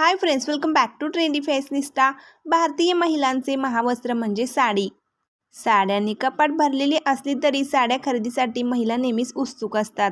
Hi friends welcome back to trendy fashionista भारतीय महिलांचे महावस्त्र म्हणजे साडी. साड्यांनी कपाट भरलेली असली तरी साड्या खरेदीसाठी महिला नेहमीच उत्सुक असतात.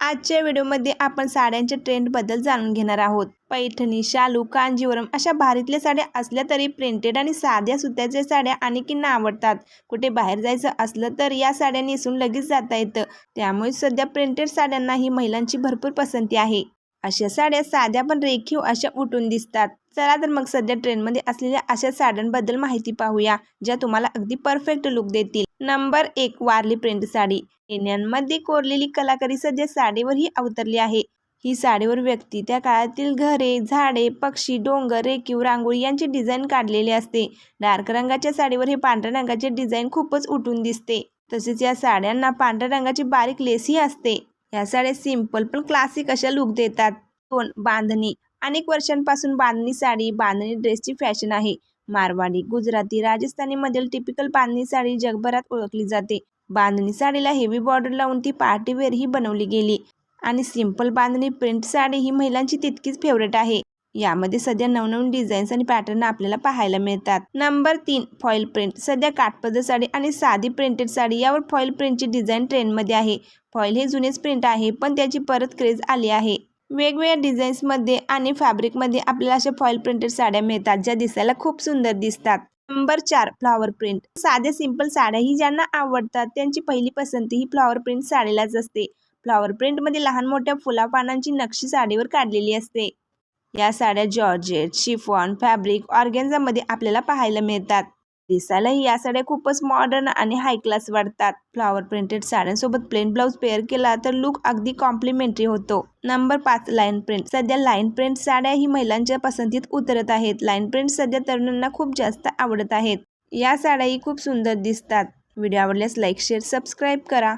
आजच्या व्हिडिओमध्ये आपण साड्यांच्या ट्रेंडबद्दल जाणून घेणार आहोत. पैठणी शालू कांजीवरम अशा भारीतल्या साड्या असल्या तरी प्रिंटेड आणि साध्या सुत्याच्या साड्या अनेकींना आवडतात. कुठे बाहेर जायचं असलं तर या साड्या नेसून लगेच जाता येतं. त्यामुळे सध्या प्रिंटेड साड्यांनाही महिलांची भरपूर पसंती आहे. अशा साड्या साध्या पण रेखीव अशा उठून दिसतात. चला तर मग सध्या ट्रेंडमध्ये असलेल्या अशा साड्यांबद्दल माहिती पाहूया ज्या तुम्हाला अगदी परफेक्ट लुक देतील. नंबर एक वारली प्रिंट साडी. लेण्यांमध्ये कोरलेली कलाकारी सध्या साडीवरही अवतरली आहे. ही साडीवर व्यक्ती त्या काळातील घरे झाडे पक्षी डोंगर रेखीव रांगोळी यांचे डिझाईन काढलेले असते. डार्क रंगाच्या साडीवर हे पांढऱ्या रंगाचे डिझाईन खूपच उठून दिसते. तसेच या साड्यांना पांढऱ्या रंगाची बारीक लेसही असते. ह्या साड्या सिंपल पण क्लासिक अशा लुक देतात. दोन बांधणी. अनेक वर्षांपासून बांधणी साडी बांधणी ड्रेसची फॅशन आहे. मारवाडी गुजराती राजस्थानीमधील टिपिकल बांधणी साडी जगभरात ओळखली जाते. बांधणी साडीला हेवी बॉर्डर लावून ती पार्टीवेअरही बनवली गेली. आणि सिंपल बांधणी प्रिंट साडी ही महिलांची तितकीच फेवरेट आहे. यामध्ये सध्या नवनवीन डिझाईन्स आणि पॅटर्न आपल्याला पाहायला मिळतात. नंबर तीन फॉईल प्रिंट सध्या काठपदर साडी आणि साधी प्रिंटेड साडी यावर फॉईल प्रिंटची डिझाईन ट्रेंडमध्ये आहे. फॉईल हे जुनेच प्रिंट आहे पण त्याची परत क्रेज आली आहे. वेगवेगळ्या डिझाईन्समध्ये आणि फॅब्रिकमध्ये आपल्याला अशा फॉईल प्रिंटेड साड्या मिळतात ज्या दिसायला खूप सुंदर दिसतात. नंबर चार फ्लॉवर प्रिंट साध्या सिंपल साड्याही ज्यांना आवडतात त्यांची पहिली पसंती ही फ्लॉवर प्रिंट साडीलाच असते. फ्लॉवर प्रिंटमध्ये लहान मोठ्या फुला पानांची नक्षी साडीवर काढलेली असते. या साड्या जॉर्जेट शिफॉन फॅब्रिक ऑर्गेन्झामध्ये आपल्याला पाहायला मिळतात. दिसायलाही या साड्या खूपच मॉडर्न आणि हाय क्लास वाटतात. फ्लॉवर प्रिंटेड साड्यांसोबत प्लेन ब्लाऊज पेअर केला तर लुक अगदी कॉम्प्लिमेंटरी होतो. नंबर पाच लाईन प्रिंट सध्या लाईन प्रिंट साड्या ही महिलांच्या पसंतीत उतरत आहेत. लाईन प्रिंट सध्या तरुणांना खूप जास्त आवडत आहेत. या साड्याही खूप सुंदर दिसतात. व्हिडिओ आवडल्यास लाईक शेअर सबस्क्राईब करा.